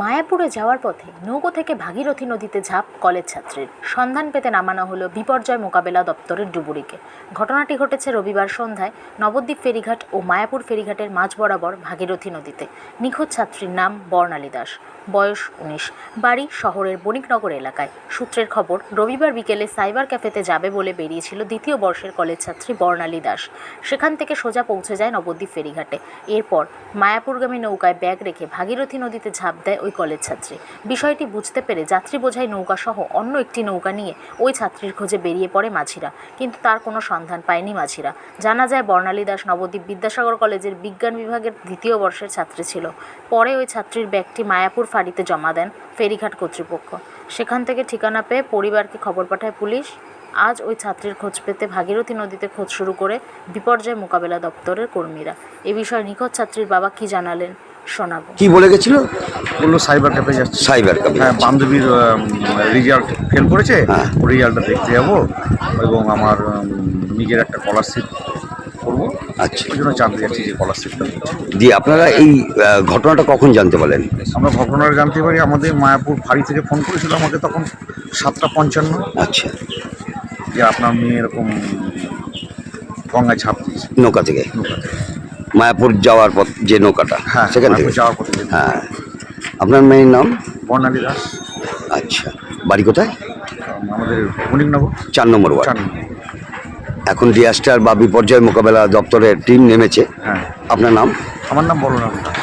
মায়াপুরে যাওয়ার পথে নৌকো থেকে ভাগীরথী নদীতে ঝাঁপ কলেজ ছাত্রীর। সন্ধান পেতে নামানো হলো বিপর্যয় মোকাবেলা দপ্তরের ডুবুরিকে। ঘটনাটি ঘটেছে রবিবার সন্ধ্যায় নবদ্বীপ ফেরিঘাট ও মায়াপুর ফেরিঘাটের মাঝ বরাবর ভাগীরথী নদীতে। নিখোঁজ ছাত্রীর নাম বর্ণালী দাস। বয়স উনিশ। বাড়ি শহরের বণিকনগর এলাকায়। সূত্রের খবর, রবিবার বিকেলে সাইবার ক্যাফেতে যাবে বলে বেরিয়েছিল দ্বিতীয় বর্ষের কলেজ ছাত্রী বর্ণালী দাস। সেখান থেকে সোজা পৌঁছে যায় নবদ্বীপ ফেরিঘাটে। এরপর মায়াপুরগামী নৌকায় ব্যাগ রেখে ভাগীরথী নদীতে ঝাঁপ দেয় ওই কলেজ ছাত্রী। বিষয়টি বুঝতে পেরে যাত্রী বোঝাই নৌকা সহ অন্য একটি নৌকা নিয়ে ওই ছাত্রীর খোঁজে বেরিয়ে পড়ে মাঝিরা। কিন্তু তার কোনো সন্ধান পায়নি মাঝিরা। জানা যায় বর্ণালী দাস নবদ্বীপ বিদ্যাসাগর কলেজের বিজ্ঞান বিভাগের দ্বিতীয় বর্ষের ছাত্রী ছিল। পরে ওই ছাত্রীর ব্যাগটি মায়াপুর ফাঁড়িতে জমা দেন ফেরিঘাট কর্তৃপক্ষ। সেখান থেকে ঠিকানা পেয়ে পরিবারকে খবর পাঠায় পুলিশ। আজ ওই ছাত্রীর খোঁজ পেতে ভাগীরথী নদীতে খোঁজ শুরু করে বিপর্যয় মোকাবেলা দপ্তরের কর্মীরা। এ বিষয়ে নিখোঁজ ছাত্রীর বাবা কি জানালেন? শোনাবো। কি বলে গেছিল? বলল সাইবার ক্যাফে যাচ্ছে। সাইবার ক্যাফে হ্যাঁ বান্ধবীর রেজাল্ট ফেল করেছে। হ্যাঁ। রেজাল্টটা দেখতে যাব এবং আমার নিজের একটা স্কলারশিপ করব। আচ্ছা। ওই জন্য জানতে যাচ্ছি যে স্কলারশিপটা দিয়ে আপনারা এই ঘটনাটা কখন জানতে পারলেন? আমরা ঘটনাটা জানতে পারি আমাদের মায়াপুর ফাঁড়ি থেকে ফোন করেছিল আমাকে তখন সাতটা পঞ্চান্ন। আচ্ছা। যে আপনার মেয়ে এরকম গঙ্গায় ছাপ দিয়েছে। নৌকা থেকে? নৌকা থেকে। মায়াপুর যাওয়ার পথ যে নৌকাটা হ্যাঁ সেখান থেকে? যাওয়ার পথে হ্যাঁ। আপনার মেয়ের নাম? বর্ণালী দাস। আচ্ছা। বাড়ি কোথায়? আমাদের মণিকনগর। চার নম্বর ওয়ার্ড। এখন ডিয়াস্টার বা বিপর্যয় মোকাবেলা দপ্তরের টিম নেমেছে। হ্যাঁ। আপনার নাম? আমার নাম বলরাম দাস।